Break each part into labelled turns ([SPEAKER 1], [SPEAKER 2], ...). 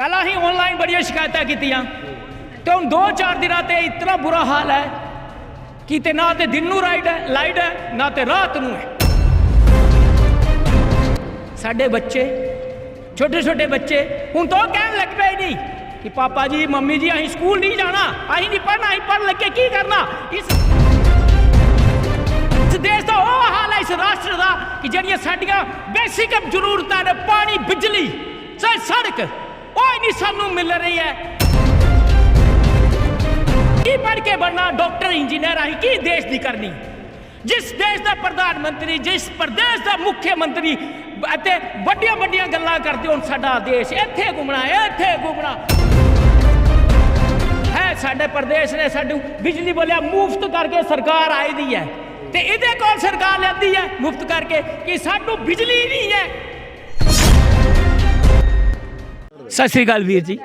[SPEAKER 1] ਪਹਿਲਾਂ ਹੀ ਆਨਲਾਈਨ ਬੜੀਆਂ ਸ਼ਿਕਾਇਤਾਂ ਕੀਤੀਆਂ ਤੇ ਹੁਣ 2-4 ਦਿਨਾਂ ਤੇ ਇਤਨਾ ਬੁਰਾ ਹਾਲ ਹੈ ਕਿ ਤੇ ਨਾ ਤੇ ਦਿਨ ਨੂੰ ਰਾਈਟ ਹੈ ਲਾਈਟ ਹੈ, ਨਾ ਤੇ ਰਾਤ ਨੂੰ ਹੈ। ਸਾਡੇ ਬੱਚੇ ਛੋਟੇ ਛੋਟੇ ਬੱਚੇ, ਹੁਣ ਤੋਂ ਕਹਿਣ ਲੱਗ ਪਏ ਨਹੀਂ ਕਿ ਪਾਪਾ ਜੀ, ਮੰਮੀ ਜੀ, ਅਸੀਂ ਸਕੂਲ ਨਹੀਂ ਜਾਣਾ, ਅਸੀਂ ਨਹੀਂ ਪੜ੍ਹਨਾ, ਅਸੀਂ ਪੜ੍ਹ ਲੱਗੇ, ਕੀ ਕਰਨਾ? ਇਸ ਦੇਸ਼ ਦਾ ਉਹ ਹਾਲ ਹੈ, ਇਸ ਰਾਸ਼ਟਰ ਦਾ, ਕਿ ਜਿਹੜੀਆਂ ਸਾਡੀਆਂ ਬੇਸਿਕ ਜ਼ਰੂਰਤਾਂ ਨੇ, ਪਾਣੀ, ਬਿਜਲੀ ਸੜਕ ਨਹੀਂ ਸਾਨੂੰ ਮਿਲ ਰਹੀ ਹੈ। ਕੀ ਪੜ੍ਹ ਕੇ ਬਣਨਾ ਡਾਕਟਰ, ਇੰਜੀਨੀਅਰ ਅਸੀਂ ਕੀ ਦੇਸ਼ ਦੀ ਕਰਨੀ? ਜਿਸ ਦੇਸ਼ ਦਾ ਪ੍ਰਧਾਨ ਮੰਤਰੀ, ਜਿਸ ਪ੍ਰਦੇਸ਼ ਦਾ ਮੁੱਖ ਮੰਤਰੀ ਅਤੇ ਵੱਡੀਆਂ ਵੱਡੀਆਂ ਗੱਲਾਂ ਕਰਦੇ ਹੁਣ ਸਾਡਾ ਦੇਸ਼, ਇੱਥੇ ਘੁੰਮਣਾ ਇੱਥੇ ਘੁੰਮਣਾ। ਹੈ ਸਾਡੇ ਪ੍ਰਦੇਸ਼ ਨੇ ਸਾਨੂੰ ਬਿਜਲੀ ਬੋਲਿਆ ਮੁਫਤ ਕਰਕੇ ਸਰਕਾਰ ਆਈ ਦੀ ਹੈ। ਤੇ ਇਹਦੇ ਕੋਲ ਸਰਕਾਰ ਲੈਂਦੀ ਹੈ ਮੁਫਤ ਕਰਕੇ ਕਿ ਸਾਨੂੰ ਬਿਜਲੀ ਨਹੀਂ ਹੈ। ਸਤਿ ਸ੍ਰੀ ਅਕਾਲ ਵੀਰ ਜੀ।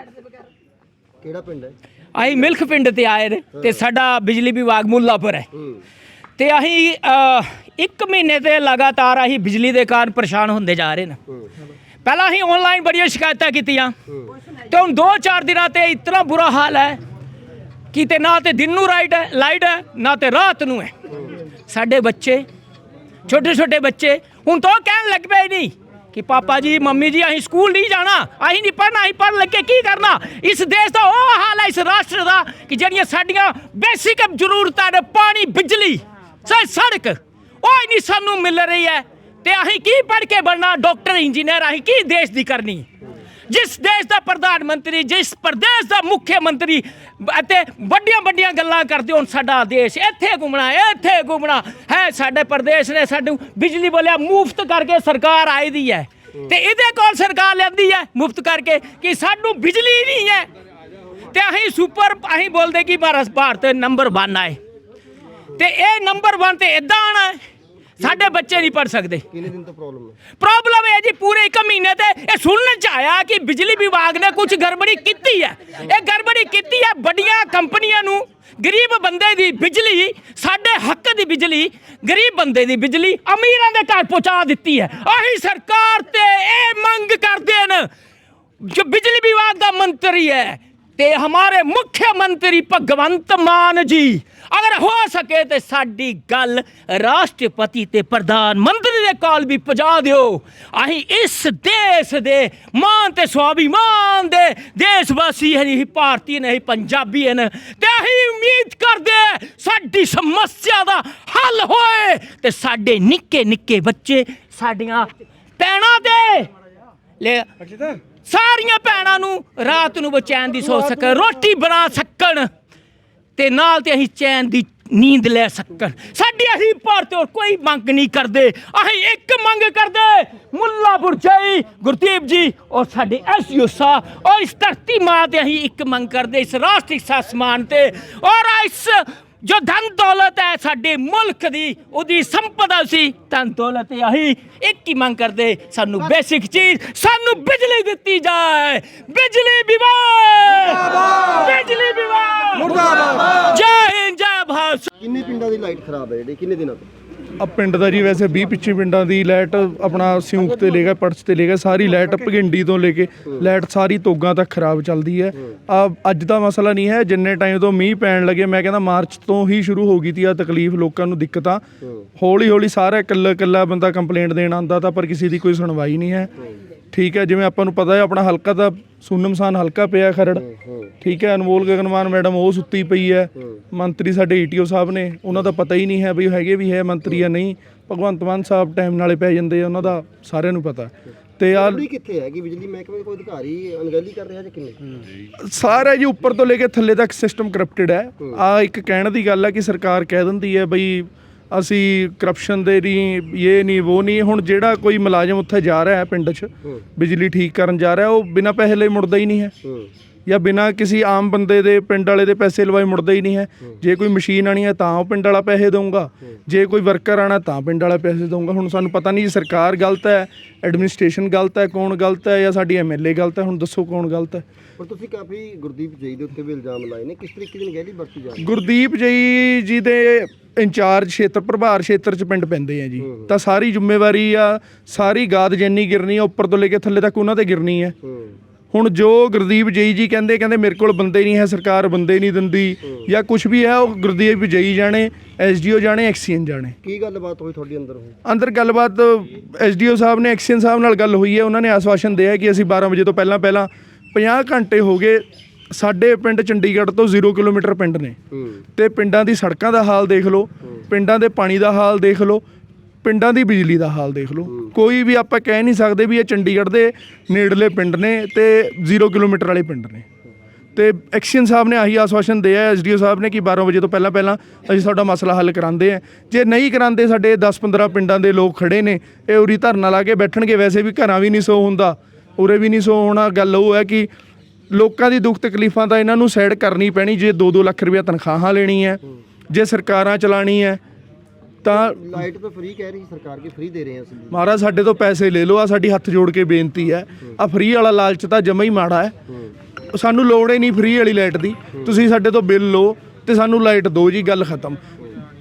[SPEAKER 2] ਕਿਹੜਾ ਪਿੰਡ ਹੈ?
[SPEAKER 1] ਅਸੀਂ ਮਿਲਖ ਪਿੰਡ ਤੇ ਆਏ ਨੇ ਤੇ ਸਾਡਾ ਬਿਜਲੀ ਵਿਭਾਗ ਮੁੱਲਾਪੁਰ ਹੈ। ਤੇ ਅਸੀਂ ਇੱਕ ਮਹੀਨੇ ਤੇ ਲਗਾਤਾਰ ਅਸੀਂ ਬਿਜਲੀ ਦੇ ਕਾਰਨ ਪਰੇਸ਼ਾਨ ਹੁੰਦੇ ਜਾ ਰਹੇ ਨੇ। ਪਹਿਲਾਂ ਅਸੀਂ ਆਨਲਾਈਨ ਬੜੀਆਂ ਸ਼ਿਕਾਇਤਾਂ ਕੀਤੀਆਂ। ਤੇ ਹੁਣ 2-4 ਦਿਨਾਂ ਤੇ ਇਤਨਾ ਬੁਰਾ ਹਾਲ ਹੈ ਕਿ ਤੇ ਨਾ ਤੇ ਦਿਨ ਨੂੰ ਰਾਈਟ ਹੈ ਲਾਈਟ ਹੈ ਨਾ ਤੇ ਰਾਤ ਨੂੰ ਹੈ। ਸਾਡੇ ਬੱਚੇ ਛੋਟੇ ਛੋਟੇ ਬੱਚੇ ਹੁਣ ਤੋਂ ਕਹਿਣ ਲੱਗ ਪਏ ਨਹੀਂ ਕਿ ਪਾਪਾ ਜੀ, ਮੰਮੀ ਜੀ, ਅਸੀਂ ਸਕੂਲ ਨਹੀਂ ਜਾਣਾ। ਅਸੀਂ ਨਹੀਂ ਪੜਨਾ ਅਸੀਂ ਪੜ੍ਹ ਲੈ ਕੀ ਕਰਨਾ? ਇਸ ਦੇਸ਼ ਦਾ ਉਹ ਹਾਲ ਹੈ, ਇਸ ਰਾਸ਼ਟਰ ਦਾ, ਕਿ ਜਿਹੜੀਆਂ ਸਾਡੀਆਂ ਬੇਸਿਕ ਜ਼ਰੂਰਤਾਂ ਨੇ, ਪਾਣੀ, ਬਿਜਲੀ ਸੜਕ, ਉਹ ਹੀ ਨਹੀਂ ਸਾਨੂੰ ਮਿਲ ਰਹੀ ਹੈ। ਤੇ ਅਸੀਂ ਕੀ ਪੜ ਕੇ ਬਣਨਾ? ਡਾਕਟਰ, ਇੰਜੀਨੀਅਰ, ਅਸੀਂ ਕੀ ਦੇਸ਼ ਦੀ ਕਰਨੀ? ਜਿਸ ਦੇਸ਼ ਦਾ ਪ੍ਰਧਾਨ ਮੰਤਰੀ, ਜਿਸ ਪ੍ਰਦੇਸ਼ ਦਾ ਮੁੱਖ ਮੰਤਰੀ ਅਤੇ ਵੱਡੀਆਂ ਵੱਡੀਆਂ ਗੱਲਾਂ ਕਰਦੇ ਹੁਣ ਸਾਡਾ ਦੇਸ਼। ਇੱਥੇ ਘੁੰਮਣਾ ਇੱਥੇ ਘੁੰਮਣਾ। ਹੈ, ਸਾਡੇ ਪ੍ਰਦੇਸ਼ ਨੇ ਸਾਨੂੰ ਬਿਜਲੀ ਬੋਲਿਆ ਮੁਫਤ ਕਰਕੇ ਸਰਕਾਰ ਆਈ ਦੀ ਹੈ। ਤੇ ਇਹਦੇ ਕੋਲ ਸਰਕਾਰ ਲੈਂਦੀ ਹੈ ਮੁਫਤ ਕਰਕੇ ਕਿ ਸਾਨੂੰ ਬਿਜਲੀ ਨਹੀਂ ਹੈ। ਤੇ ਅਸੀਂ ਸੁਪਰ, ਅਸੀਂ ਬੋਲਦੇ ਕਿ ਭਾਰਤ ਭਾਰਤ ਨੰਬਰ 1 ਆਏ ਤੇ ਇਹ ਨੰਬਰ 1 ਤੇ ਇਦਾਂ ਆਣਾ ਸਾਡੇ ਬੱਚੇ ਨਹੀਂ ਪੜ ਸਕਦੇ।
[SPEAKER 2] ਕਿੰਨੇ ਦਿਨ ਤੋਂ ਪ੍ਰੋਬਲਮ ਹੈ?
[SPEAKER 1] ਪ੍ਰੋਬਲਮ ਹੈ ਜੀ ਪੂਰੇ ਇੱਕ ਮਹੀਨੇ ਤੇ ਇਹ ਸੁਣਨ ਚ ਆਇਆ ਕਿ ਬਿਜਲੀ ਵਿਭਾਗ ਨੇ ਕੁਝ ਗੜਬੜੀ ਕੀਤੀ ਹੈ। ਇਹ ਗੜਬੜੀ ਕੀਤੀ ਹੈ ਵੱਡੀਆਂ ਕੰਪਨੀਆਂ ਨੂੰ। ਗਰੀਬ ਬੰਦੇ ਦੀ ਬਿਜਲੀ ਸਾਡੇ ਹੱਕ ਦੀ ਬਿਜਲੀ ਗਰੀਬ ਬੰਦੇ ਦੀ ਬਿਜਲੀ ਅਮੀਰਾਂ ਦੇ ਘਰ ਪਹੁੰਚਾ ਦਿੱਤੀ ਹੈ। ਆਹੀ ਸਰਕਾਰ ਤੇ ਇਹ ਮੰਗ ਕਰਦੇ ਨੇ ਜੋ ਬਿਜਲੀ ਵਿਭਾਗ ਦਾ ਮੰਤਰੀ ਹੈ ਤੇ ਹਮਾਰੇ ਮੁੱਖ ਮੰਤਰੀ ਭਗਵੰਤ ਮਾਨ ਜੀ, ਅਗਰ ਹੋ ਸਕੇ ਤੇ ਸਾਡੀ ਗੱਲ ਰਾਸ਼ਟਰਪਤੀ ਤੇ ਪ੍ਰਧਾਨ ਮੰਤਰੀ ਦੇ ਕੋਲ ਵੀ ਪਹੁੰਚਾ ਦਿਓ। ਅਸੀਂ ਇਸ ਦੇਸ਼ ਦੇ ਮਾਨ ਤੇ ਸਵਾਭੀਮਾਨ ਦੇ ਦੇਸ਼ ਵਾਸੀ ਹਨ ਭਾਰਤੀ ਨੇ ਪੰਜਾਬੀ ਹਨ। ਤੇ ਅਸੀਂ ਉਮੀਦ ਕਰਦੇ ਸਾਡੀ ਸਮੱਸਿਆ ਦਾ ਹੱਲ ਹੋਏ ਤੇ ਸਾਡੇ ਨਿੱਕੇ ਨਿੱਕੇ ਬੱਚੇ ਸਾਡੀਆਂ ਪੈਣਾ ਤੇ ਲੈ ਸਾਰੀਆਂ ਭੈਣਾਂ ਨੂੰ ਰਾਤ ਨੂੰ ਬਚੈਨ ਦੀ ਸੋ ਸਕਣ, ਰੋਟੀ ਬਣਾ ਸਕਣ ਤੇ ਨਾਲ ਤੇ ਅਸੀਂ ਚੈਨ ਦੀ ਨੀਂਦ ਲੈ ਸਕਣ। ਸਾਡੀ ਅਸੀਂ ਭਾਰਤ ਹੋਰ ਕੋਈ ਮੰਗ ਨਹੀਂ ਕਰਦੇ। ਅਸੀਂ ਇੱਕ ਮੰਗ ਕਰਦੇ ਮੁੱਲਾ ਬੁਰਜਾਈ ਗੁਰਦੀਪ ਜੀ, ਔਰ ਸਾਡੇ ਐਸਯੂ ਸਾਹਿਬ ਔਰ ਇਸ ਧਰਤੀ ਮਾਂ ਤੇ ਅਸੀਂ ਇੱਕ ਮੰਗ ਕਰਦੇ, ਇਸ ਰਾਸ਼ਟਰੀ ਸਨਮਾਨ ਤੇ। ਔਰ ਇਸ ਜੋ ਧਨ ਦੌਲਤ ਹੈ ਸਾਡੇ ਮੁਲਕ ਦੀ ਉਹਦੀ ਸੰਪਦਾ ਸੀ ਧਨ ਦੌਲਤ ਅਸੀਂ ਇੱਕ ਹੀ ਮੰਗ ਕਰਦੇ ਸਾਨੂੰ ਬੇਸਿਕ ਚੀਜ਼ ਸਾਨੂੰ ਬਿਜਲੀ ਦਿੱਤੀ ਜਾਏ। ਬਿਜਲੀ ਵਿਭਾਗ ਬਿਜਲੀ ਵਿਭਾਗ ਮੁਰਦਾਬਾਦ! ਜੈ ਹਿੰਦ ਜੈ ਭਾਰਤ!
[SPEAKER 2] ਕਿੰਨੇ ਪਿੰਡਾਂ ਦੀ ਲਾਈਟ ਖਰਾਬ ਹੈ ਜਿਹੜੀ? ਕਿੰਨੇ ਦਿਨਾਂ ਤੋਂ?
[SPEAKER 3] ਆ ਪਿੰਡ ਦਾ ਜੀ ਵੈਸੇ 20 25 ਪਿੰਡਾਂ ਦੀ ਲਾਈਟ ਆਪਣਾ ਸਿਉਂਕ ਤੇ ਲੈ ਗਿਆ ਪੜਸ ਤੇ ਲੈ ਗਿਆ ਸਾਰੀ ਲਾਈਟ ਭਗਿੰਡੀ ਤੋਂ ਲੈ ਕੇ ਲਾਈਟ ਸਾਰੀ ਤੋਗਾਂ ਤੱਕ ਖਰਾਬ ਚੱਲਦੀ ਹੈ। ਆ ਅੱਜ ਦਾ ਮਸਲਾ ਨਹੀਂ ਹੈ ਜਿੰਨੇ ਟਾਈਮ ਤੋਂ ਮੀਂਹ ਪੈਣ ਲੱਗੇ ਮੈਂ ਕਹਿੰਦਾ ਮਾਰਚ ਤੋਂ ਹੀ ਸ਼ੁਰੂ ਹੋ ਗਈ ਤੀ ਆ ਤਕਲੀਫ ਲੋਕਾਂ ਨੂੰ ਦਿੱਕਤਾਂ। ਹੌਲੀ ਹੌਲੀ ਸਾਰਾ ਇਕੱਲਾ ਇਕੱਲਾ ਬੰਦਾ ਕੰਪਲੇਂਟ ਦੇਣ ਆਂਦਾ ਤਾਂ ਪਰ ਕਿਸੇ ਦੀ ਕੋਈ ਸੁਣਵਾਈ ਨਹੀਂ ਹੈ। ਠੀਕ ਹੈ ਜਿਵੇਂ ਆਪਾਂ ਨੂੰ ਪਤਾ ਹੈ ਆਪਣਾ ਹਲਕਾ ਤਾਂ ਸੁਨਮਸਾਨ ਹਲਕਾ ਪਿਆ ਖਰੜ। ਠੀਕ ਹੈ ਅਨਮੋਲ ਗਗਨਮਾਨ ਮੈਡਮ ਉਹ ਸੁੱਤੀ ਪਈ ਹੈ। ਮੰਤਰੀ ਸਾਡੇ ਈਟੀਓ ਸਾਹਿਬ ਨੇ ਉਹਨਾਂ ਦਾ ਪਤਾ ਹੀ ਨਹੀਂ ਹੈ ਵੀ ਹੈਗੇ ਵੀ ਹੈ ਮੰਤਰੀ ਜਾਂ ਨਹੀਂ। ਭਗਵੰਤ ਮਾਨ ਸਾਹਿਬ ਟਾਈਮ ਨਾਲੇ ਪੈ ਜਾਂਦੇ ਆ ਉਹਨਾਂ ਦਾ ਸਾਰਿਆਂ ਨੂੰ ਪਤਾ। ਤੇ ਆ
[SPEAKER 2] ਬਿਜਲੀ ਕਿੱਥੇ ਹੈ ਕਿ ਬਿਜਲੀ ਮਹਿਕਮੇ ਦਾ ਕੋਈ ਅਧਿਕਾਰੀ ਅਣਗਹਿਲੀ ਕਰ ਰਿਹਾ ਜਾਂ ਕਿੰਨੇ
[SPEAKER 3] ਸਾਰਾ ਜੀ ਉੱਪਰ ਤੋਂ ਲੈ ਕੇ ਥੱਲੇ ਤੱਕ ਸਿਸਟਮ ਕਰਪਟਡ ਹੈ। ਆ ਇੱਕ ਕਹਿਣ ਦੀ ਗੱਲ ਹੈ ਕਿ ਸਰਕਾਰ ਕਹਿ ਦਿੰਦੀ ਹੈ ਬਈ ਅਸੀਂ ਕਰਪਸ਼ਨ ਦੇ ਨਹੀਂ ਇਹ ਨਹੀਂ ਉਹ ਨਹੀਂ ਹੁਣ ਜਿਹੜਾ ਕੋਈ ਮੁਲਾਜ਼ਮ ਉੱਥੇ ਜਾ ਰਿਹਾ ਹੈ ਪਿੰਡ 'ਚ ਬਿਜਲੀ ਠੀਕ ਕਰਨ ਜਾ ਰਿਹਾ ਉਹ ਬਿਨਾਂ ਪੈਸੇ ਲਈ ਮੁੜਦਾ ਹੀ ਨਹੀਂ ਹੈ।
[SPEAKER 2] ਹੂੰ।
[SPEAKER 3] ਜਾਂ ਬਿਨਾਂ ਕਿਸੇ ਆਮ ਬੰਦੇ ਦੇ ਪਿੰਡ ਵਾਲੇ ਦੇ ਪੈਸੇ ਲਵਾਏ ਮੁੜਦਾ ਹੀ ਨਹੀਂ ਹੈ। ਜੇ ਕੋਈ ਮਸ਼ੀਨ ਆਣੀ ਹੈ ਤਾਂ ਉਹ ਪਿੰਡ ਵਾਲਾ ਪੈਸੇ ਦਊਗਾ। ਜੇ ਕੋਈ ਵਰਕਰ ਆਣਾ ਤਾਂ ਪਿੰਡ ਵਾਲਾ ਪੈਸੇ ਦਊਗਾ। ਹੁਣ ਸਾਨੂੰ ਪਤਾ ਨਹੀਂ ਸਰਕਾਰ ਗਲਤ ਹੈ ਐਡਮਿਨਿਸਟ੍ਰੇਸ਼ਨ ਗਲਤ ਹੈ ਕੌਣ ਗਲਤ ਹੈ ਜਾਂ ਸਾਡੀ ਐਮਐਲਏ ਗਲਤ ਹੈ। ਹੁਣ ਦੱਸੋ ਕੌਣ ਗਲਤ ਹੈ।
[SPEAKER 2] ਪਰ ਤੁਸੀਂ ਕਾਫੀ ਗੁਰਦੀਪ ਜਈ ਦੇ ਉੱਤੇ ਵੀ ਇਲਜ਼ਾਮ ਲਾਏ ਨੇ। ਕਿਸ ਤਰੀਕੇ ਦੀ ਅਣਗਹਿਲੀ ਵਰਤੀ ਜਾ ਰਹੀ ਹੈ?
[SPEAKER 3] ਗੁਰਦੀਪ ਜੀ ਜੀ ਦੇ ਇੰਚਾਰਜ ਖੇਤਰ ਪ੍ਰਭਾਰ ਖੇਤਰ ਚ ਪਿੰਡ ਪੈਂਦੇ ਆ ਜੀ। ਤਾਂ ਸਾਰੀ ਜ਼ਿੰਮੇਵਾਰੀ ਆ ਸਾਰੀ ਗਾਦ ਜਿੰਨੀ ਗਿਰਨੀ ਆ ਉੱਪਰ ਤੋਂ ਲੈ ਕੇ ਥੱਲੇ ਤੱਕ ਉਹਨਾਂ ਤੇ ਗਿਰਨੀ
[SPEAKER 2] ਹੂੰ।
[SPEAKER 3] ਹੁਣ ਜੋ ਗੁਰਦੀਪ ਜਈ ਜੀ ਕਹਿੰਦੇ ਕਹਿੰਦੇ ਮੇਰੇ ਕੋਲ ਬੰਦੇ ਨਹੀਂ ਹੈ ਸਰਕਾਰ ਬੰਦੇ ਨਹੀਂ ਦਿੰਦੀ ਜਾਂ ਕੁਝ ਵੀ ਹੈ ਉਹ ਗੁਰਦੀਪ ਜਈ ਜਾਣੇ ਐਸਡੀਓ ਜਾਣੇ ਐਕਸੀਅਨ ਜਾਣੇ।
[SPEAKER 2] ਕੀ ਗੱਲਬਾਤ ਹੋਈ ਤੁਹਾਡੀ ਅੰਦਰ ਉਹ
[SPEAKER 3] ਅੰਦਰ ਗੱਲਬਾਤ ਐਸਡੀਓ ਸਾਹਿਬ ਨੇ ਐਕਸੀਅਨ ਸਾਹਿਬ ਨਾਲ ਗੱਲ ਹੋਈ ਹੈ ਉਹਨਾਂ ਨੇ ਆਸਵਾਸ਼ਨ ਦਿਆ ਕਿ ਅਸੀਂ 12 ਵਜੇ ਤੋਂ ਪਹਿਲਾਂ ਪਹਿਲਾਂ 50 ਘੰਟੇ ਹੋ ਗਏ ਸਾਡੇ ਪਿੰਡ ਚੰਡੀਗੜ੍ਹ ਤੋਂ 0 ਕਿਲੋਮੀਟਰ ਪਿੰਡ ਨੇ।
[SPEAKER 2] ਹੂੰ।
[SPEAKER 3] ਤੇ ਪਿੰਡਾਂ ਦੀ ਸੜਕਾਂ ਦਾ ਹਾਲ ਦੇਖ ਲਓ ਪਿੰਡਾਂ ਦੇ ਪਾਣੀ ਦਾ ਹਾਲ ਦੇਖ ਲਓ ਪਿੰਡਾਂ ਦੀ ਬਿਜਲੀ ਦਾ ਹਾਲ ਦੇਖ ਲਓ। ਕੋਈ ਵੀ ਆਪਾਂ ਕਹਿ ਨਹੀਂ ਸਕਦੇ ਵੀ ਇਹ ਚੰਡੀਗੜ੍ਹ ਦੇ ਨੇੜਲੇ ਪਿੰਡ ਨੇ ਤੇ 0 ਕਿਲੋਮੀਟਰ ਵਾਲੇ ਪਿੰਡ ਨੇ। ਤੇ ਐਕਸ਼ਨ ਸਾਹਿਬ ਨੇ ਆਹੀ ਆਸਵਾਸ਼ਨ ਦਿਆ, ਐਸਡੀਓ ਸਾਹਿਬ ਨੇ ਕਿ 12 ਵਜੇ ਤੋਂ ਪਹਿਲਾਂ ਪਹਿਲਾਂ ਅਸੀਂ ਤੁਹਾਡਾ ਮਸਲਾ ਹੱਲ ਕਰਾਉਂਦੇ ਆ ਜੇ ਨਹੀਂ ਕਰਾਉਂਦੇ, ਸਾਡੇ 10-15 ਪਿੰਡਾਂ ਦੇ ਲੋਕ ਖੜੇ ਨੇ, ਇਹ ਉਰੀ ਧਰਨਾ ਲਾ ਕੇ ਬੈਠਣਗੇ। ਵੈਸੇ ਵੀ ਘਰਾਂ ਵੀ ਨਹੀਂ ਸੋ ਹੁੰਦਾ, ਉਰੇ ਵੀ ਨਹੀਂ ਸੋ ਹੋਣਾ। ਗੱਲ ਉਹ ਹੈ ਕਿ ਲੋਕਾਂ ਦੀ ਦੁੱਖ ਤਕਲੀਫਾਂ ਤਾਂ ਇਹਨਾਂ ਨੂੰ ਸਾਈਡ ਕਰਨੀ ਪੈਣੀ, ਜੇ 2-2 ਲੱਖ ਰੁਪਇਆ ਤਨਖਾਹਾਂ ਲੈਣੀ ਹੈ, ਜੇ ਸਰਕਾਰਾਂ ਚਲਾਣੀ ਹੈ ਤਾਂ
[SPEAKER 2] ਲਾਈਟ ਤਾਂ ਫ੍ਰੀ ਕਹਿ ਰਹੀ ਸੀ ਸਰਕਾਰ ਕਿ ਫ੍ਰੀ ਦੇ ਰਹੇ ਹਾਂ ਅਸੀਂ।
[SPEAKER 3] ਮਹਾਰਾਜ ਸਾਡੇ ਤੋਂ ਪੈਸੇ ਲੈ ਲਓ ਆ ਸਾਡੀ ਹੱਥ ਜੋੜ ਕੇ ਬੇਨਤੀ ਹੈ। ਆ ਫ੍ਰੀ ਵਾਲਾ ਲਾਲਚ ਤਾਂ ਜਮਾ ਹੀ ਮਾੜਾ ਹੈ। ਸਾਨੂੰ ਲੋੜ ਹੀ ਨਹੀਂ ਫ੍ਰੀ ਵਾਲੀ ਲਾਈਟ ਦੀ। ਤੁਸੀਂ ਸਾਡੇ ਤੋਂ ਬਿੱਲ ਲਓ ਤੇ ਸਾਨੂੰ ਲਾਈਟ ਦਿਓ ਜੀ ਗੱਲ ਖਤਮ।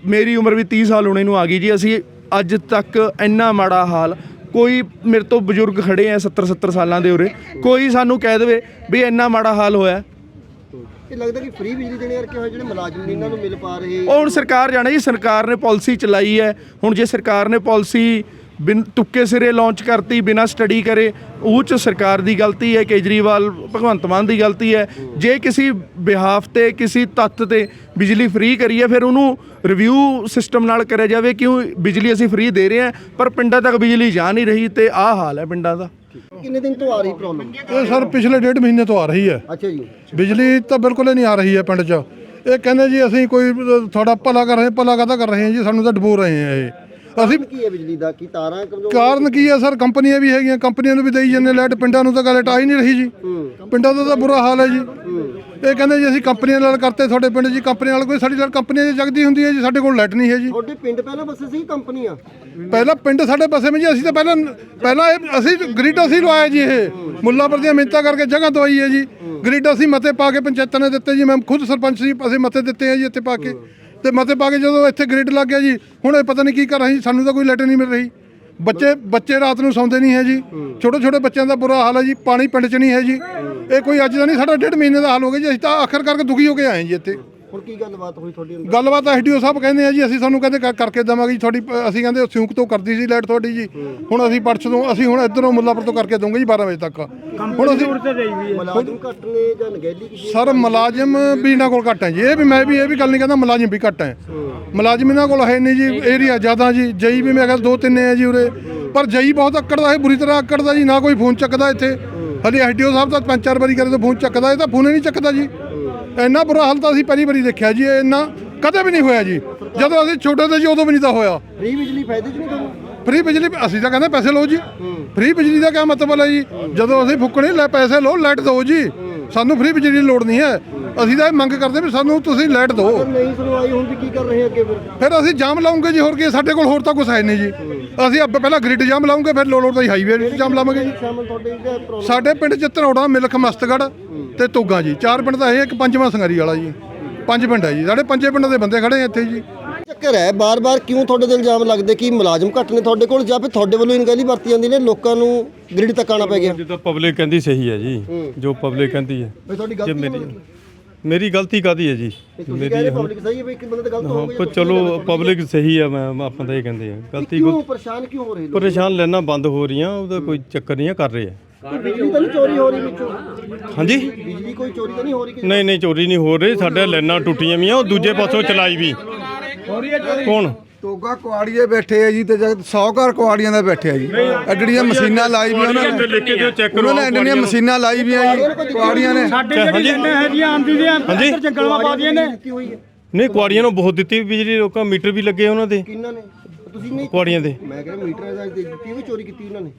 [SPEAKER 3] ਮੇਰੀ ਉਮਰ ਵੀ 30 ਸਾਲ ਹੋਣੇ ਨੂੰ ਆ ਗਈ ਜੀ। ਅਸੀਂ ਅੱਜ ਤੱਕ ਇੰਨਾ ਮਾੜਾ ਹਾਲ ਕੋਈ ਮੇਰੇ ਤੋਂ ਬਜ਼ੁਰਗ ਖੜੇ ਆ 70 70 ਸਾਲਾਂ ਦੇ ਉਰੇ ਕੋਈ ਸਾਨੂੰ ਕਹਿ ਦੇਵੇ ਵੀ ਇੰਨਾ ਮਾੜਾ ਹਾਲ ਹੋਇਆ।
[SPEAKER 2] ਇਹ ਲੱਗਦਾ ਕਿ ਫ੍ਰੀ ਬਿਜਲੀ ਦੇਣੇ ਕਰਕੇ ਹੋਏ ਜਿਹੜੇ ਮੁਲਾਜ਼ਮ ਨੇ, ਇਹਨਾਂ ਨੂੰ ਮਿਲ ਪਾ ਰਹੇ?
[SPEAKER 3] ਉਹ ਹੁਣ ਸਰਕਾਰ ਜਾਣੇ ਜੀ, ਸਰਕਾਰ ਨੇ ਪਾਲਿਸੀ ਚਲਾਈ ਹੈ। ਹੁਣ ਜੇ ਸਰਕਾਰ ਨੇ ਪਾਲਿਸੀ ਬਿਨ ਤੁੱਕੇ ਸਿਰੇ ਲਾਂਚ ਕਰਤੀ, ਬਿਨਾ ਸਟੱਡੀ ਕਰੇ, ਉਹ ਚ ਸਰਕਾਰ ਦੀ ਗਲਤੀ ਹੈ, ਕੇਜਰੀਵਾਲ, ਭਗਵੰਤ ਮਾਨ ਦੀ ਗਲਤੀ ਹੈ। ਜੇ ਕਿਸੇ ਬਿਹਾਫ ਤੇ, ਕਿਸੇ ਤੱਤ ਤੇ ਬਿਜਲੀ ਫ੍ਰੀ ਕਰੀਏ ਫਿਰ ਉਹਨੂੰ ਰਿਵਿਊ ਸਿਸਟਮ ਨਾਲ ਕਰਿਆ ਜਾਵੇ, ਕਿਉਂ ਬਿਜਲੀ ਅਸੀਂ ਫ੍ਰੀ ਦੇ ਰਹੇ ਹਾਂ, ਪਰ ਪਿੰਡਾਂ ਤੱਕ ਬਿਜਲੀ ਜਾ ਨਹੀਂ ਰਹੀ ਤੇ ਆਹ ਹਾਲ ਹੈ ਪਿੰਡਾਂ ਦਾ।
[SPEAKER 2] ਕਿੰਨੇ ਦਿਨ ਤੋਂ ਆ ਰਹੀ ਪ੍ਰੋਬਲਮ
[SPEAKER 4] ਇਹ ਸਰ ਪਿਛਲੇ ਡੇਢ ਮਹੀਨੇ ਤੋਂ ਆ ਰਹੀ ਹੈ।
[SPEAKER 2] ਅੱਛਾ ਜੀ।
[SPEAKER 4] ਬਿਜਲੀ ਤਾਂ ਬਿਲਕੁਲ ਹੀ ਨਹੀਂ ਆ ਰਹੀ ਹੈ ਪਿੰਡ 'ਚ। ਇਹ ਕਹਿੰਦੇ ਜੀ ਅਸੀਂ ਕੋਈ ਤੁਹਾਡਾ ਭਲਾ ਕਰ ਰਹੇ ਭਲਾ ਕਾਹਦਾ ਕਰ ਰਹੇ ਹਾਂ ਜੀ? ਸਾਨੂੰ ਤਾਂ ਡਬੋ ਰਹੇ ਆ ਇਹ। ਅਸੀਂ
[SPEAKER 2] ਕੀ ਹੈ ਬਿਜਲੀ ਦਾ? ਕੀ ਤਾਰਾਂ ਕਮਜ਼ੋਰ
[SPEAKER 4] ਕਾਰਨ ਕੀ ਹੈ ਸਰ? ਕੰਪਨੀਆਂ ਵੀ ਹੈਗੀਆਂ ਕੰਪਨੀਆਂ ਨੂੰ ਵੀ ਦੇਈ ਜਾਂਦੇ ਲਾਈਟ। ਪਿੰਡਾਂ ਨੂੰ ਤਾਂ ਲਾਈਟ ਆ ਹੀ ਨਹੀਂ ਰਹੀ ਜੀ। ਪਿੰਡਾਂ ਦਾ ਤਾਂ ਬੁਰਾ ਹਾਲ ਹੈ ਜੀ। ਇਹ ਕਹਿੰਦੇ ਜੀ ਅਸੀਂ ਕੰਪਨੀਆਂ ਨਾਲ ਕਰਤੇ ਤੁਹਾਡੇ ਪਿੰਡ ਜੀ ਕੰਪਨੀਆਂ ਨਾਲ ਕੋਈ ਸਾਡੀ ਲਾਈਟ ਕੰਪਨੀਆਂ 'ਚ ਜਗਦੀ ਹੁੰਦੀ ਹੈ ਜੀ ਸਾਡੇ ਕੋਲ ਲਾਈਟ ਨਹੀਂ ਹੈ ਜੀ।
[SPEAKER 2] ਤੁਹਾਡੇ ਪਿੰਡ ਪਹਿਲਾਂ ਬੱਸੇ ਸੀ ਕੰਪਨੀਆਂ?
[SPEAKER 4] ਪਹਿਲਾਂ ਪਿੰਡ ਸਾਡੇ ਬਸੇ ਵਿੱਚ ਜੀ ਅਸੀਂ ਤਾਂ ਪਹਿਲਾਂ ਪਹਿਲਾਂ ਇਹ ਅਸੀਂ ਗ੍ਰਿਡ ਅਸੀਂ ਲਵਾਇਆ ਜੀ ਇਹ। ਮੁੱਲਾਪੁਰ ਦੀਆਂ ਮਿੰਤਾਂ ਕਰਕੇ ਜਗ੍ਹਾ ਦਵਾਈ ਹੈ ਜੀ। ਗ੍ਰਿਡ ਅਸੀਂ ਮਤੇ ਪਾ ਕੇ ਪੰਚਾਇਤਾਂ ਨੇ ਦਿੱਤੇ ਜੀ ਮੈਂ ਖੁਦ ਸਰਪੰਚ ਸੀ ਅਸੀਂ ਮਤੇ ਦਿੱਤੇ ਆ ਜੀ ਇੱਥੇ ਪਾ ਕੇ। ਤੇ ਮਤੇ ਪਾ ਕੇ ਜਦੋਂ ਇੱਥੇ ਗ੍ਰਿਡ ਲੱਗ ਗਿਆ ਜੀ, ਹੁਣ ਇਹ ਪਤਾ ਨਹੀਂ ਕੀ ਕਰ ਰਹੇ ਜੀ, ਸਾਨੂੰ ਤਾਂ ਕੋਈ ਲੈਟਰ ਨਹੀਂ ਮਿਲ ਰਹੀ। ਬੱਚੇ ਬੱਚੇ ਰਾਤ ਨੂੰ ਸੌਂਦੇ ਨਹੀਂ ਹੈ ਜੀ। ਛੋਟੇ ਛੋਟੇ ਬੱਚਿਆਂ ਦਾ ਬੁਰਾ ਹਾਲ ਹੈ ਜੀ, ਪਾਣੀ ਪਿੰਡ 'ਚ ਨਹੀਂ ਹੈ ਜੀ। ਇਹ ਕੋਈ ਅੱਜ ਦਾ ਨਹੀਂ, ਸਾਡਾ ਡੇਢ ਮਹੀਨੇ ਦਾ ਹਾਲ ਹੋ ਗਿਆ ਜੀ, ਅਸੀਂ ਤਾਂ ਆਖਰ ਕਰਕੇ ਦੁਖੀ ਹੋ ਕੇ ਆਏ ਜੀ ਇੱਥੇ।
[SPEAKER 2] ਹੁਣ ਕੀ ਗੱਲਬਾਤ ਹੋਈ ਤੁਹਾਡੀ ਅੰਦਰ?
[SPEAKER 4] ਗੱਲਬਾਤ ਐਸਡੀਓ ਸਾਹਿਬ ਕਹਿੰਦੇ ਆ ਜੀ ਅਸੀਂ ਤੁਹਾਨੂੰ ਕਹਿੰਦੇ ਕਰ- ਕਰਕੇ ਦੇਵਾਂਗੇ ਜੀ ਤੁਹਾਡੀ ਪ- ਅਸੀਂ ਕਹਿੰਦੇ ਸਿਉਂਕ ਤੋਂ ਕਰਦੀ ਸੀ ਲਾਈਟ ਤੁਹਾਡੀ ਜੀ। ਹੁਣ ਅਸੀਂ ਪਰਚ ਤੋਂ ਅਸੀਂ ਹੁਣ ਇਧਰੋਂ ਮੁੱਲਾਪੁਰ ਤੋਂ ਕਰਕੇ ਦਵਾਂਗੇ ਜੀ 12 ਵਜੇ ਤੱਕ। ਹੁਣ ਅਸੀਂ
[SPEAKER 2] ਮੁਲਾਜ਼ਮ ਘੱਟ ਨੇ ਜਾਂ ਨਗੈਲੀ ਕੀ
[SPEAKER 4] ਸਰ ਮੁਲਾਜ਼ਮ ਵੀ ਇਹਨਾਂ ਕੋਲ ਘੱਟ ਹੈ ਜੀ। ਇਹ ਵੀ ਮੈਂ ਵੀ ਇਹ ਵੀ ਗੱਲ ਨਹੀਂ ਕਹਿੰਦਾ ਮੁਲਾਜ਼ਮ ਵੀ ਘੱਟ ਹੈ। ਮੁਲਾਜ਼ਮ ਇਹਨਾਂ ਕੋਲ ਹੈ ਨਹੀਂ ਜੀ ਏਰੀਆ ਜ਼ਿਆਦਾ ਜੀ। ਜਈ ਵੀ ਮੈਂ ਕਹਿੰਦਾ ਦੋ ਤਿੰਨ ਹੈ ਜੀ ਉਰੇ। ਪਰ ਜਈ ਬਹੁਤ ਅੱਕੜਦਾ ਹੈ ਬੁਰੀ ਤਰ੍ਹਾਂ ਅੱਕੜਦਾ ਜੀ ਨਾ ਕੋਈ ਫੋਨ ਚੱਕਦਾ ਇੱਥੇ। ਹਲੇ ਐਸਡੀਓ ਸਾਹਿਬ ਤਾਂ ਪੰਜ ਚਾਰ ਵਾਰੀ ਕਰੇ ਤਾਂ ਫੋਨ ਚੱਕਦਾ ਇਹ ਤਾਂ ਫੋਨ ਹੀ ਨਹੀਂ ਚੱਕਦਾ ਜੀ। ਇੰਨਾ ਬੁਰਾ ਹਾਲ ਤਾਂ ਅਸੀਂ ਪਹਿਲੀ ਵਾਰੀ ਦੇਖਿਆ ਜੀ ਇਹ ਇੰਨਾ ਕਦੇ ਵੀ ਨਹੀਂ ਹੋਇਆ ਜੀ। ਜਦੋਂ ਅਸੀਂ ਛੋਟੇ ਤੇ ਜੀ ਉਦੋਂ ਵੀ ਨਹੀਂ ਤਾਂ ਹੋਇਆ।
[SPEAKER 2] ਫ੍ਰੀ ਬਿਜਲੀ ਫਾਇਦੇ ਚ ਨਹੀਂ ਤੁਹਾਨੂੰ?
[SPEAKER 4] ਫ੍ਰੀ ਬਿਜਲੀ ਅਸੀਂ ਤਾਂ ਕਹਿੰਦੇ ਪੈਸੇ ਲਓ ਜੀ। ਫ੍ਰੀ ਬਿਜਲੀ ਦਾ ਕੀ ਮਤਲਬ ਹੈ ਜੀ? ਜਦੋਂ ਅਸੀਂ ਫੁੱਕਣੇ ਲੈ ਪੈਸੇ ਲਓ ਲਾਈਟ ਦਿਓ ਜੀ। ਸਾਨੂੰ ਫ੍ਰੀ ਬਿਜਲੀ ਦੀ ਲੋੜ ਨਹੀਂ ਹੈ। ਅਸੀਂ ਤਾਂ ਇਹ ਮੰਗ ਕਰਦੇ ਵੀ ਸਾਨੂੰ ਤੁਸੀਂ ਲਾਈਟ ਦਿਓ।
[SPEAKER 2] ਨਹੀਂ ਸੁਣਵਾਈ ਹੁੰਦੀ ਕੀ ਕਰ ਰਹੇ ਅੱਗੇ ਫਿਰ?
[SPEAKER 4] ਫਿਰ ਅਸੀਂ ਜਾਮ ਲਾਉਂਗੇ ਜੀ ਹੋਰ ਕੀ? ਸਾਡੇ ਕੋਲ ਹੋਰ ਤਾਂ ਕੁਝ ਹੈ ਨਹੀਂ ਜੀ। ਅਸੀਂ ਅੱਗੇ ਪਹਿਲਾਂ ਗ੍ਰਿਡ ਜਾਮ ਲਾਉਂਗੇ ਫਿਰ ਲੋੜ ਲੋੜ ਦਾ ਹਾਈਵੇ ਜਾਮ ਲਾਵਾਂਗੇ ਜੀ। ਸਾਡੇ ਪਿੰਡ ਚ ਧਰੌੜਾ ਮਿਲਖ ਮਸਤਗੜ ਤੇ ਤੋਗਾ ਜੀ। ਚਾਰ ਪਿੰਡ ਦਾ ਇਹ ਇੱਕ ਪੰਜਵਾਂ ਸੰਗਰੀ ਵਾਲਾ ਜੀ। ਪੰਜ ਪਿੰਡ ਹੈ ਜੀ। ਸਾਡੇ ਪੰਜੇ ਪਿੰਡਾਂ ਦੇ ਬੰਦੇ ਖੜੇ ਆ ਇੱਥੇ ਜੀ।
[SPEAKER 2] ਚੱਕਰ ਹੈ ਬਾਰ-ਬਾਰ ਕਿਉਂ ਤੁਹਾਡੇ ਤੇ ਇਲਜ਼ਾਮ ਲੱਗਦੇ? ਕਿ ਮੁਲਾਜ਼ਮ ਘੱਟ ਨੇ ਤੁਹਾਡੇ ਕੋਲ? ਜਾਂ ਫਿਰ ਤੁਹਾਡੇ ਵੱਲੋਂ ਇਨਗੈਲੀ ਵਰਤੀ ਜਾਂਦੀ ਨੇ? ਲੋਕਾਂ ਨੂੰ ਗ੍ਰਿਡ ਤੱਕ ਆਉਣਾ ਪੈ ਗਿਆ।
[SPEAKER 5] ਜਿੱਦਾਂ ਪਬਲਿਕ ਕਹਿੰਦੀ ਸਹੀ ਹੈ ਜੀ। ਜੋ ਪਬਲਿਕ ਕਹਿੰਦੀ ਹੈ।
[SPEAKER 2] ਤੁਹਾਡੀ ਗਲਤੀ
[SPEAKER 5] ਮੇਰੀ
[SPEAKER 2] ਮੇਰੀ
[SPEAKER 5] ਮੇਰੀ ਗਲਤੀ ਕਾਦੀ ਹੈ ਜੀ?
[SPEAKER 2] ਰਹੇ ਪਬਲਿਕ ਸਹੀ ਹੈ ਵੀ ਇੱਕ ਬੰਦੇ ਤੇ ਗਲਤ ਹੋਊਗੀ
[SPEAKER 5] ਪਰ ਚਲੋ ਪਬਲਿਕ ਸਹੀ ਹੈ ਮੈਂ ਆਪਾਂ ਤਾਂ ਇਹ ਕਹਿੰਦੇ ਆ ਗਲਤੀ
[SPEAKER 2] ਕਿਉਂ ਪਰੇਸ਼ਾਨ ਕਿਉਂ ਹੋ ਰਹੇ ਲੋਕ?
[SPEAKER 5] ਪਰੇਸ਼ਾਨ ਲੈਣਾ ਬੰਦ ਹੋ ਰਹੀਆਂ ਉਹਦਾ ਕੋਈ ਚੱਕਰ ਨਹੀਂ ਹੈ ਕਰ ਰਹੇ ਆ
[SPEAKER 2] ਬਿਜਲੀ ਤਾਂ ਨਹੀਂ ਚੋਰੀ ਹੋ ਰਹੀ ਵਿੱਚੋਂ?
[SPEAKER 5] ਹਾਂਜੀ?
[SPEAKER 2] ਬਿਜਲੀ ਕੋਈ ਚੋਰੀ ਤਾਂ ਨਹੀਂ ਹੋ ਰਹੀ ਕਿ
[SPEAKER 5] ਨਹੀਂ ਨਹੀਂ ਚੋਰੀ ਨਹੀਂ ਹੋ ਰਹੀ। ਸਾਡੇ ਲਾਈਨਾਂ ਟੁੱਟੀਆਂ ਵੀਆਂ ਉਹ ਦੂਜੇ ਪਾਸੋਂ ਚਲਾਈ ਵੀ। ਕੌਣ?
[SPEAKER 6] ਤੋਗਾ ਕੁਆੜੀਏ ਬੈਠੇ ਆ ਜੀ ਤੇ 100 ਘਰ ਕੁਆੜੀਆਂ ਦਾ ਬੈਠੇ ਆ ਜੀ। ਐਡੀਆਂ ਮਸ਼ੀਨਾਂ ਲਾਈ ਵੀ ਉਹਨਾਂ ਨੇ।
[SPEAKER 5] ਲਿਖ ਕੇ ਦਿਓ ਚੈੱਕ
[SPEAKER 6] ਉਹਨਾਂ ਨੇ ਐਡੀਆਂ ਮਸ਼ੀਨਾਂ ਲਾਈ ਵੀ ਆ ਜੀ ਕੁਆੜੀਆਂ ਨੇ
[SPEAKER 5] ਹਾਂਜੀ। ਹਾਂਜੀ।
[SPEAKER 2] ਕੀ ਹੋਈ ਹੈ।
[SPEAKER 5] ਨਹੀਂ ਕੁਆੜੀਆਂ ਨੂੰ ਬਹੁਤ ਦਿੱਤੀ ਬਿਜਲੀ ਲੋਕਾਂ ਮੀਟਰ ਵੀ ਲੱਗੇ ਉਹਨਾਂ ਦੇ।
[SPEAKER 2] ਕਿੰਨਾਂ ਨੇ? ਤੁਸੀਂ ਨਹੀਂ
[SPEAKER 5] ਕੁਆੜੀਆਂ ਦੇ।
[SPEAKER 2] ਮੈਂ ਕਹਿੰਦਾ ਮੀਟਰ ਦਾ ਦਿੱਤੀ ਵੀ ਚੋਰੀ ਕੀਤੀ ਉਹਨਾਂ ਨੇ?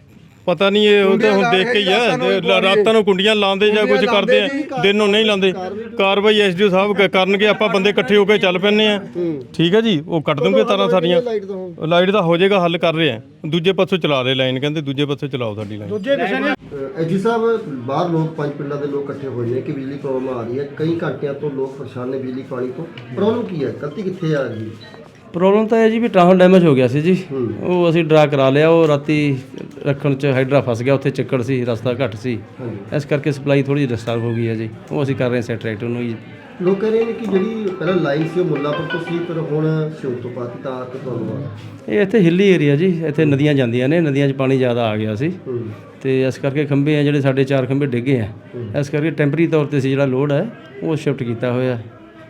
[SPEAKER 5] ਪਤਾ ਨਹੀਂ ਇਹ ਉਹ ਤਾਂ ਹੁਣ ਦੇਖ ਕੇ ਹੀ ਆ ਤੇ ਰਾਤਾਂ ਨੂੰ ਕੁੰਡੀਆਂ ਲਾਉਂਦੇ ਜਾਂ ਕੁਝ ਕਰਦੇ ਆ ਦਿਨ ਨੂੰ ਨਹੀਂ ਲਾਉਂਦੇ। ਕਾਰਵਾਈ ਐਸਡੀਓ ਸਾਹਿਬ ਕ- ਕਰਨਗੇ ਆਪਾਂ ਬੰਦੇ ਇਕੱਠੇ ਹੋ ਕੇ ਚੱਲ ਪੈਂਦੇ ਆ। ਠੀਕ ਹੈ ਜੀ ਉਹ ਕੱਟ ਦੂੰਗੇ ਤਾਰਾਂ ਸਾਰੀਆਂ।
[SPEAKER 2] ਲਾਈਟ
[SPEAKER 5] ਦਾ ਹੋ ਜਾਏਗਾ ਹੱਲ ਕਰ ਰਹੇ ਆ। ਦੂਜੇ ਪਾਸੋਂ ਚਲਾ ਰਹੇ ਲਾਈਨ ਕਹਿੰਦੇ ਦੂਜੇ ਪਾਸੋਂ ਚਲਾਓ ਸਾਡੀ ਲਾਈਨ।
[SPEAKER 2] ਐਜੀ ਸਾਹਿਬ ਬਾਹਰ ਲੋਕ ਪੰਜ ਪਿੰਡਾਂ ਦੇ ਲੋਕ ਇਕੱਠੇ ਹੋਏ ਨੇ ਕਿ ਬਿਜਲੀ ਪ੍ਰੋਬਲਮ ਆ ਰਹੀ ਹੈ। ਕਈ ਘੰਟਿਆਂ ਤੋਂ ਲੋਕ ਪਰੇਸ਼ਾਨ ਨੇ ਬਿਜਲੀ ਪਾਣੀ ਤੋਂ। ਪ੍ਰੋਬਲਮ ਕੀ ਹੈ? ਗਲਤੀ ਕਿੱਥੇ ਆ ਰਹੀ ਹੈ?
[SPEAKER 7] ਪ੍ਰੋਬਲਮ ਤਾਂ ਇਹ ਜੀ ਵੀ ਟਰਾਂਸਫਰ ਡੈਮੇਜ ਹੋ ਗਿਆ ਸੀ ਜੀ। ਉਹ ਅਸੀਂ ਡਰਾ ਕਰਾ ਲਿਆ ਉਹ ਰਾਤੀ ਰੱਖਣ ਚ ਹਾਈਡਰਾ ਫਸ ਗਿਆ ਉੱਥੇ ਚੱਕੜ ਸੀ ਰਸਤਾ ਘੱਟ ਸੀ। ਇਸ ਕਰਕੇ ਸਪਲਾਈ ਥੋੜੀ ਡਿਸਟਰਬ ਹੋ ਗਈ ਹੈ ਜੀ। ਉਹ ਅਸੀਂ ਕਰ ਰਹੇ ਹਾਂ ਸੈਟਰੇਟ ਨੂੰ ਜੀ
[SPEAKER 2] ਲੋਕ ਕਹਿ ਰਹੇ ਨੇ ਕਿ ਜਿਹੜੀ ਪਹਿਲਾਂ ਲਾਈਨ ਸੀ ਉਹ ਮੁੱਲਾਪੁਰ ਤੋਂ ਸੀ ਪਰ ਹੁਣ ਸ਼ਿਵ ਤੋਂ ਪਾਤੀ ਤਾਂ ਕਿ ਤੁਹਾਨੂੰ ਆ।
[SPEAKER 7] ਇਹ ਇੱਥੇ ਹਿੱਲੀ ਏਰੀਆ ਜੀ ਇੱਥੇ ਨਦੀਆਂ ਜਾਂਦੀਆਂ ਨੇ ਨਦੀਆਂ 'ਚ ਪਾਣੀ ਜ਼ਿਆਦਾ ਆ ਗਿਆ ਸੀ। ਤੇ ਇਸ ਕਰਕੇ ਖੰਭੇ ਆ ਜਿਹੜੇ ਸਾਡੇ ਚਾਰ ਖੰਭੇ ਡਿੱਗੇ ਆ। ਇਸ ਕਰਕੇ ਟੈਂਪਰੇਰੀ ਤੌਰ ਤੇ ਸੀ ਜਿਹੜਾ ਲੋਡ ਹੈ ਉਹ ਸ਼ਿਫਟ ਕੀਤਾ ਹੋਇਆ।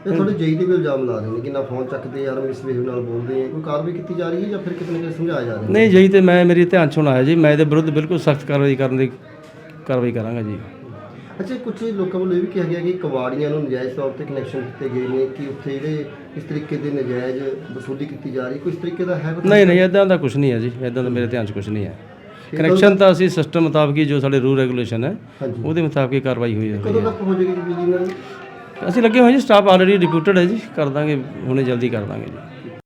[SPEAKER 2] ਇਹ ਤੁਹਾਡੇ ਜੇਈ ਦੇ ਵੀ ਇਲਜ਼ਾਮ ਲਾ ਰਹੇ ਨੇ ਕਿ ਨਾ ਫੋਨ ਚੱਕਦੇ ਯਾਰ ਮਿਸਬਿਹੇਵ ਨਾਲ ਬੋਲਦੇ ਆ। ਕੋਈ ਕਾਰਵਾਈ ਕੀਤੀ ਜਾ ਰਹੀ ਹੈ ਜਾਂ ਫਿਰ ਕਿਤੇ ਨਾ ਸਮਝਾਇਆ ਜਾ ਰਿਹਾ?
[SPEAKER 7] ਨਹੀਂ ਜਈ ਤੇ ਮੈਂ ਮੇਰੀ ਧਿਆਨ 'ਚ ਆਇਆ ਜੀ। ਮੈਂ ਇਹਦੇ ਵਿਰੁੱਧ ਬਿਲਕੁਲ ਸਖਤ ਕਾਰਵਾਈ ਕਰਨ ਦੀ ਕਾਰਵਾਈ ਕਰਾਂਗਾ ਜੀ।
[SPEAKER 2] ਅੱਛਾ ਕੁਝ ਲੋਕਾਂ ਵੱਲੋਂ ਇਹ ਵੀ ਕਿਹਾ ਗਿਆ ਕਿ ਕਵਾੜੀਆਂ ਨੂੰ ਨਜਾਇਜ਼ ਤੌਰ ਤੇ ਕਨੈਕਸ਼ਨ ਦਿੱਤੇ ਗਏ ਨੇ ਕਿ ਉੱਥੇ ਜਿਹੜੇ ਇਸ ਤਰੀਕੇ ਦੇ ਨਜਾਇਜ਼ ਵਸੂਲੀ ਕੀਤੀ ਜਾ ਰਹੀ ਕੋਈ ਇਸ ਤਰੀਕੇ ਦਾ ਹੈ?
[SPEAKER 7] ਨਹੀਂ ਨਹੀਂ ਇਦਾਂ ਦਾ ਕੁਝ ਨਹੀਂ ਹੈ ਜੀ। ਇਦਾਂ ਦਾ ਮੇਰੇ ਧਿਆਨ 'ਚ ਕੁਝ ਨਹੀਂ ਹੈ। ਕਨੈਕਸ਼ਨ ਤਾਂ ਅਸੀਂ ਸਿਸਟਮ ਮੁਤਾਬਕ ਹੀ ਜੋ ਸਾਡੇ ਰੂਲ ਰੈਗੂਲੇਸ਼ਨ ਹੈ ਉਹਦੇ ਮੁਤਾਬਕ ਹੀ ਕਾਰਵਾਈ ਹੋਈ ਹੈ
[SPEAKER 2] ਕਦੋਂ ਤੱਕ ਹੋ ਜਾਏਗੀ ਜੀ ਬਿਜਲੀ ਨਾਲ?
[SPEAKER 7] ਅਸੀਂ ਲੱਗੇ ਹੋਏ ਜੀ ਸਟਾਫ ਆਲਰੇਡੀ ਡਿਪਿਊਟਡ ਹੈ ਜੀ, ਕਰ ਦਾਂਗੇ, ਹੁਣੇ ਜਲਦੀ ਕਰ ਦਾਂਗੇ ਜੀ।